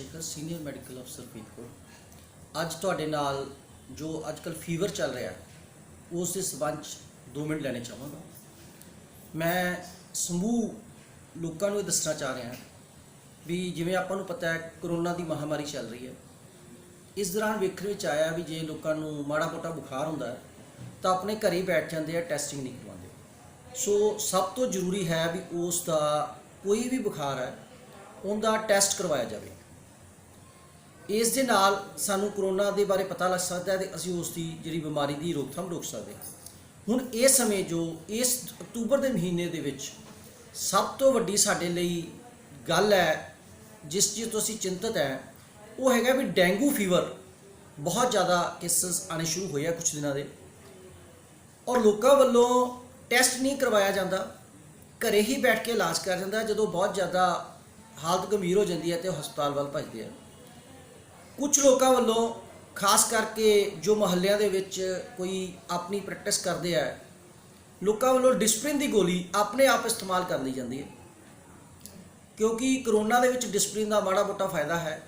Shekhar senior medical ਅਫਸਰ ਫਰੀਦਕੋਟ। ਅੱਜ ਤੁਹਾਡੇ ਨਾਲ ਜੋ ਅੱਜਕੱਲ ਫੀਵਰ ਚੱਲ ਰਿਹਾ, ਉਸ ਦੇ ਸਬੰਧ 'ਚ 2 ਮਿੰਟ ਲੈਣੇ ਚਾਹਾਂਗਾ। ਮੈਂ ਸਮੂਹ ਲੋਕਾਂ ਨੂੰ ਇਹ ਦੱਸਣਾ ਚਾਹ ਰਿਹਾ ਵੀ ਜਿਵੇਂ ਆਪਾਂ ਨੂੰ ਪਤਾ ਹੈ ਕਰੋਨਾ ਦੀ ਮਹਾਮਾਰੀ ਚੱਲ ਰਹੀ ਹੈ। ਇਸ ਦੌਰਾਨ ਵੇਖਣ ਵਿੱਚ ਆਇਆ ਵੀ ਜੇ ਲੋਕਾਂ ਨੂੰ ਮਾੜਾ ਮੋਟਾ ਬੁਖਾਰ ਹੁੰਦਾ ਤਾਂ ਆਪਣੇ ਘਰੇ ਹੀ ਬੈਠ ਜਾਂਦੇ ਆ ਟੈਸਟਿੰਗ ਨਹੀਂ ਕਰਵਾਉਂਦੇ। ਸੋ ਸਭ ਤੋਂ ਜ਼ਰੂਰੀ ਹੈ ਵੀ ਉਸ ਦਾ ਕੋਈ ਵੀ ਬੁਖਾਰ ਹੈ, ਉਹਦਾ ਟੈਸਟ ਕਰਵਾਇਆ ਜਾਵੇ। ਇਸ ਦੇ ਨਾਲ ਸਾਨੂੰ ਕਰੋਨਾ ਦੇ ਬਾਰੇ ਪਤਾ ਲੱਗ ਸਕਦਾ ਹੈ ਤੇ ਅਸੀਂ ਉਸ ਦੀ ਜਿਹੜੀ ਬਿਮਾਰੀ ਦੀ ਰੋਕਥਾਮ ਰੋਕ ਸਕਦੇ ਹਾਂ। ਹੁਣ ਇਸ ਸਮੇਂ ਜੋ ਇਸ ਅਕਤੂਬਰ ਦੇ ਮਹੀਨੇ ਦੇ ਵਿੱਚ ਸਭ ਤੋਂ ਵੱਡੀ ਸਾਡੇ ਲਈ ਗੱਲ ਹੈ, ਜਿਸ ਚੀਜ਼ ਤੋਂ ਅਸੀਂ ਚਿੰਤਤ ਹੈ, ਉਹ ਹੈਗਾ ਵੀ ਡੇਂਗੂ ਫੀਵਰ ਬਹੁਤ ਜ਼ਿਆਦਾ ਕੇਸਸ ਆਣੇ ਸ਼ੁਰੂ ਹੋਏ ਆ ਕੁਝ ਦਿਨਾਂ ਦੇ। ਔਰ ਲੋਕਾਂ ਵੱਲੋਂ ਟੈਸਟ ਨਹੀਂ ਕਰਵਾਇਆ ਜਾਂਦਾ, ਘਰੇ ਹੀ ਬੈਠ ਕੇ ਇਲਾਜ ਕਰ ਜਾਂਦਾ, ਜਦੋਂ ਬਹੁਤ ਜ਼ਿਆਦਾ ਹਾਲਤ ਗੰਭੀਰ ਹੋ ਜਾਂਦੀ ਹੈ ਤੇ ਉਹ ਹਸਪਤਾਲ ਵੱਲ ਭੱਜਦੇ ਆ। ਕੁਝ ਲੋਕਾਂ ਵੱਲੋਂ, ਖਾਸ ਕਰਕੇ ਜੋ ਮਹੱਲਿਆਂ ਦੇ ਵਿੱਚ ਕੋਈ ਆਪਣੀ ਪ੍ਰੈਕਟਿਸ ਕਰਦੇ ਆ, ਲੋਕਾਂ ਵੱਲੋਂ ਡਿਸਪਲਿਨ ਦੀ ਗੋਲੀ ਆਪਣੇ ਆਪ ਇਸਤੇਮਾਲ ਕਰ ਲਈ ਜਾਂਦੀ ਹੈ। ਕਿਉਂਕਿ ਕਰੋਨਾ ਦੇ ਵਿੱਚ ਡਿਸਪਲਿਨ ਦਾ ਮਾੜਾ ਮੋਟਾ ਫਾਇਦਾ ਹੈ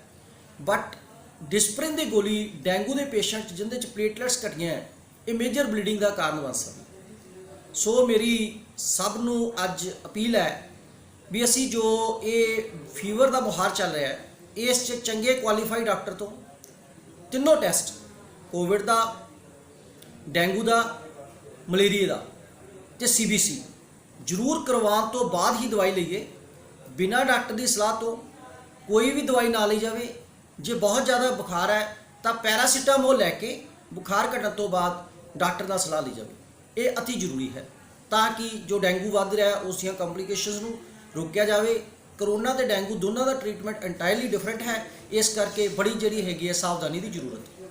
ਬਟ ਡਿਸਪਲਿਨ ਦੀ ਗੋਲੀ ਡੈਂਗੂ ਦੇ ਪੇਸ਼ੈਂਟ ਜਿੰਦੇ ਚ ਪਲੇਟਲੈਟਸ ਘਟੀਆਂ, ਇਹ ਮੇਜਰ ਬਲੀਡਿੰਗ ਦਾ ਕਾਰਨ ਬਣ ਸਕਦੀ। ਸੋ ਮੇਰੀ ਸਭ ਨੂੰ ਅੱਜ ਅਪੀਲ ਹੈ ਵੀ ਅਸੀਂ ਜੋ ਇਹ ਫੀਵਰ ਦਾ ਬੁਖਾਰ ਚੱਲ ਰਿਹਾ ਹੈ ਇਸ 'ਚ ਚੰਗੇ ਕੁਆਲੀਫਾਈਡ ਡਾਕਟਰ ਤੋਂ ਤਿੰਨੋਂ ਟੈਸਟ ਕੋਵਿਡ ਦਾ, ਡੈਂਗੂ ਦਾ ਮਲੇਰੀਆ ਦਾ ਤੇ ਸੀਬੀਸੀ ਜ਼ਰੂਰ ਕਰਵਾਉਣ ਤੋਂ ਬਾਅਦ ਹੀ ਦਵਾਈ ਲਈਏ। ਬਿਨਾਂ ਡਾਕਟਰ ਦੀ ਸਲਾਹ ਤੋਂ ਕੋਈ ਵੀ ਦਵਾਈ ਨਾ ਲਈ ਜਾਵੇ। ਜੇ ਬਹੁਤ ਜ਼ਿਆਦਾ ਬੁਖਾਰ ਹੈ ਤਾਂ ਪੈਰਾਸੀਟਾਮੋਲ ਲੈ ਕੇ ਬੁਖਾਰ ਘਟਣ ਤੋਂ ਬਾਅਦ ਡਾਕਟਰ ਦਾ ਸਲਾਹ ਲਈ ਜਾਵੇ। ਇਹ ਅਤੀ ਜ਼ਰੂਰੀ ਹੈ ਤਾਂ ਕਿ ਜੋ ਡੈਂਗੂ ਵੱਧ ਰਿਹਾ ਹੈ, ਉਸ ਦੀਆਂ ਕੰਪਲਿਕੇਸ਼ਨਸ ਨੂੰ ਰੋਕਿਆ ਜਾਵੇ। ਕਰੋਨਾ ਤੇ ਡੈਂਗੂ ਦੋਨਾਂ ਦਾ ਟ੍ਰੀਟਮੈਂਟ ਐਂਟਾਇਰਲੀ ਡਿਫਰੈਂਟ ਹੈ। ਇਸ ਕਰਕੇ ਬੜੀ ਜਿਹੜੀ ਹੈਗੀ ਹੈ ਸਾਵਧਾਨੀ ਦੀ ਜ਼ਰੂਰਤ। ਹੈ